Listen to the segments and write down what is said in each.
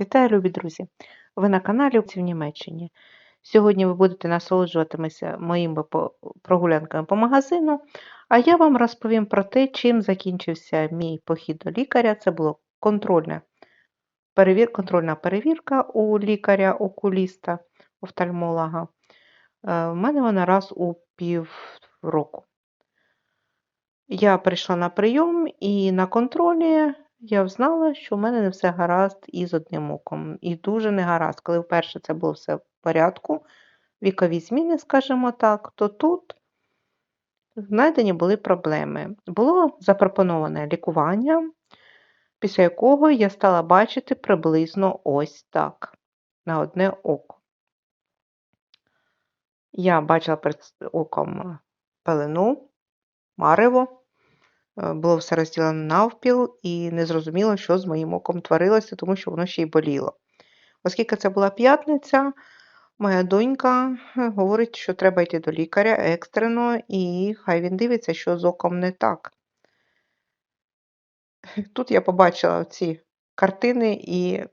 Вітаю, любі друзі! Ви на каналі «Українці в Німеччині. Сьогодні ви будете насолоджуватися моїми прогулянками по магазину, а я вам розповім про те, чим закінчився мій похід до лікаря. Це була перевір, контрольна перевірка у лікаря-окуліста, офтальмолога. Е, У мене вона раз у півроку. Я прийшла на прийом і на контролі я взнала, що в мене не все гаразд із одним оком. І дуже не гаразд. Коли вперше це було все в порядку, вікові зміни, скажімо так, то тут знайдені були проблеми. Було запропоноване лікування, після якого я стала бачити приблизно ось так, на одне око. Я бачила перед оком пелену, марево. Е, Було все розділено навпіл, і не зрозуміло, що з моїм оком творилося, тому що воно ще й боліло. Оскільки це була п'ятниця, моя донька е, говорить, що треба йти до лікаря екстрено, і хай він дивиться, що з оком не так. Тут я побачила ці картини і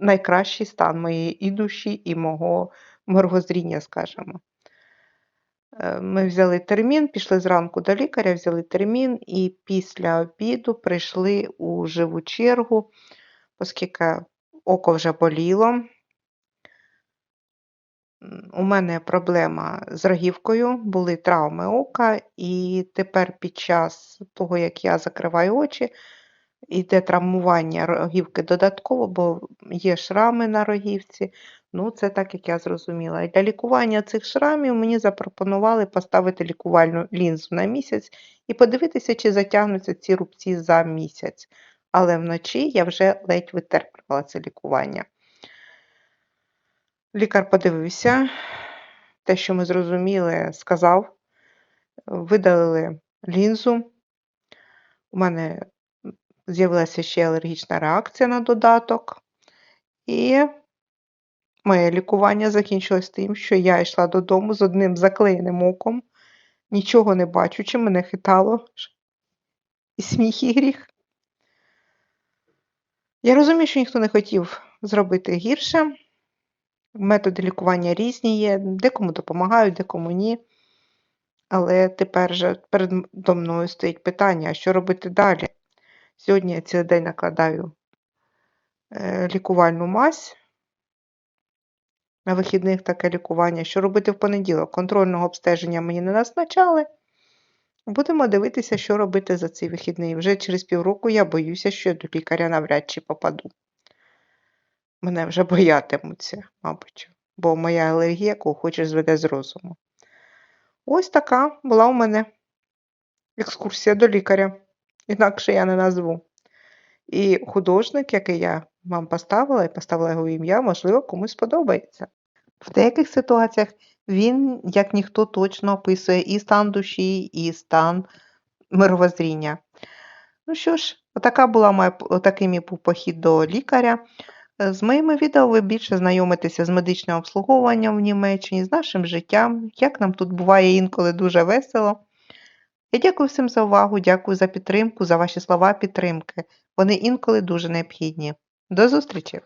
найкращий стан моєї і душі, і мого моргозріння, скажімо. Е, Ми взяли термін, пішли зранку до лікаря, взяли термін, і після обіду прийшли у живу чергу, оскільки око вже боліло. У мене проблема з рогівкою, були травми ока, і тепер під час того, як я закриваю очі, йде травмування рогівки додатково, бо є шрами на рогівці. Ну, це так, як я зрозуміла. І для лікування цих шрамів мені запропонували поставити лікувальну лінзу на місяць і подивитися, чи затягнуться ці рубці за місяць. Але вночі я вже ледь витерплювала це лікування. Лікар подивився, те, що ми зрозуміли, сказав, видалили лінзу. У мене з'явилася ще алергічна реакція на додаток. І моє лікування закінчилось тим, що я йшла додому з одним заклеєним оком, нічого не бачучи, мене хитало і сміх, і гріх. Я розумію, що ніхто не хотів зробити гірше. Методи лікування різні є, декому допомагають, декому ні. Але тепер же передо мною стоїть питання, що робити далі? Сьогодні я цілий день накладаю е, лікувальну мазь. На вихідних таке лікування. Що робити в понеділок? Контрольного обстеження мені не назначали. Будемо дивитися, що робити за цей вихідний. Вже через півроку я боюся, що я до лікаря навряд чи попаду. Мене вже боятимуться, мабуть, бо моя алергія, кого хочеш, зведе з розуму. Ось така була у мене екскурсія до лікаря. Інакше я не назву. І художник, який я вам поставила, і поставила його ім'я, можливо, комусь сподобається. В деяких ситуаціях він, як ніхто, точно описує і стан душі, і стан мировоззріння. Ну що ж, отака була моя, отакий мій похід до лікаря. З моїми відео ви більше знайомитеся з медичним обслуговуванням в Німеччині, з нашим життям, як нам тут буває інколи дуже весело. Я дякую всім за увагу, дякую за підтримку, за ваші слова підтримки. Вони інколи дуже необхідні. До зустрічі!